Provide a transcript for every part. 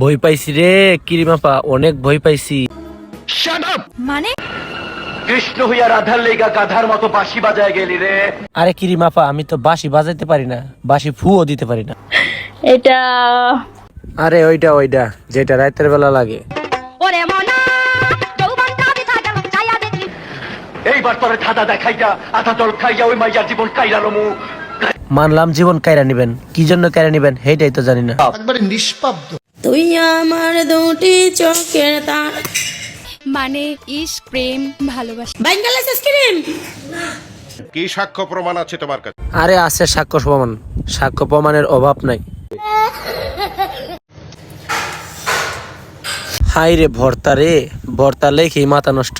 ভয় পাইছি রে কিরিমাপা অনেক ভয় পাইছি। মানে? কৃষ্ণ হইয়া রাধার লেগা গাধার মতো বাঁশি বাজায় গেলি রে। আরে কিরিমাপা আমি তো বাঁশি বাজাইতে পারি না বাঁশি ফুও দিতে পারি না। এটা আরে ওইটা ওইটা যেটা রাতের বেলা লাগে। ওরে মনা এইবার তোরে ধাঁধা দেখাইয়া আধা জল খাইয়া ওই মাইয়ার জীবন কাইরালো মু মানলাম জীবন কায়রা নিবেন। কি জন্য কায়রা নিবেন সেইটাই তো জানি না। একবারে নিষ্পাব্দ তুই আমার দুটি চোখের তা মানে ইস প্রেম ভালোবাসা। বাঙ্গালাস আইসক্রিম? কি সাক্ষ্য প্রমাণ আছে তোমার কাছে? আরে আছে সাক্ষ্য প্রমাণ। সাক্ষ্য প্রমাণের অভাব নাই। হাই রে ভর্তা রে ভর্তা লেখি মাথা নষ্ট।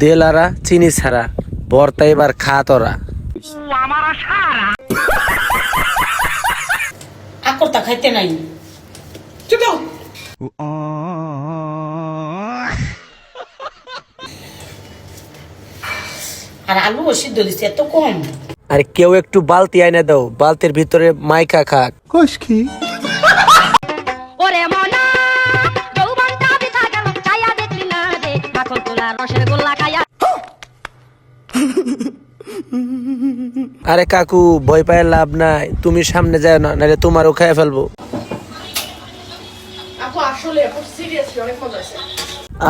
দেলারা চিনি ছাড়া। ভর্তা এবার খা তোরা। আকরতা খাইতে নাই। আর আলু সিদ্ধ দিচ্ছে এত কম। আরে কেউ একটু বালতি আইনে দাও বালতির ভিতরে মাইকা খাক। ওরে আরে কাকু ভয় পায় লাভ নাই। তুমি সামনে যায় না নাহলে তোমারও খেয়ে ফেলব।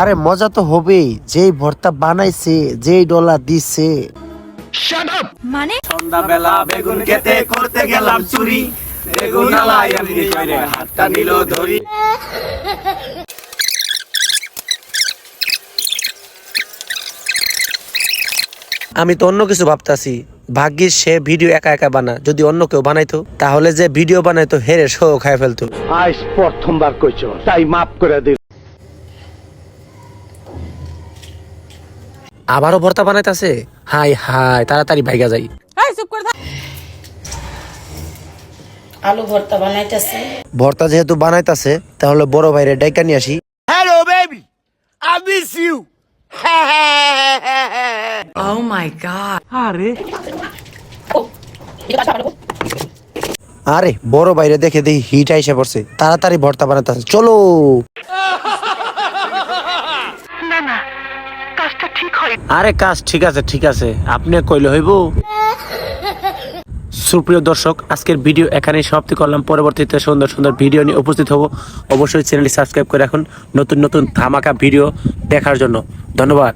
আরে মজা তো হবেই যেই ভর্তা বানাইছে যেই ডলা দিছে। মানে? সন্ধ্যাবেলা বেগুন খেতে করতে গেলাম চুরি। বেগুন আলাই এমনি করে হাতটা নিল ধরি। আমি তো অন্য কিছু ভাবতাছি। ভাগ্যিস সে ভিডিও একা একা বানা যদি অন্য কেউ বানাইতো তাহলে যে ভিডিও বানাইতো হেরে শো খায় ফেলতো। আজ প্রথমবার কইছ তাই মাফ করে দিল। আবারও ভর্তা বানাইতাছে? হাই হাই তাড়াতাড়ি ভাইগা যাই। আলু ভর্তা বানাইতেছে। ভর্তা যেহেতু বানাইতাছে তাহলে বড় ভাইরে ডাইকা নিয়ে আসি। আরে। বড় বাইরে দেখে দেখি হিট আইসে পড়ছে। তাড়াতাড়ি ভর্তা বানাইতেছে চলো। আরে কাজ ঠিক আছে ঠিক আছে। আপনি কইলে হইব। সুপ্রিয় দর্শক আজকের ভিডিও এখানেই সমাপ্তি করলাম। পরবর্তীতে সুন্দর সুন্দর ভিডিও নিয়ে উপস্থিত হব। অবশ্যই চ্যানেলটি সাবস্ক্রাইব করে রাখুন। নতুন নতুন ধামাকা ভিডিও দেখার জন্য। ধন্যবাদ।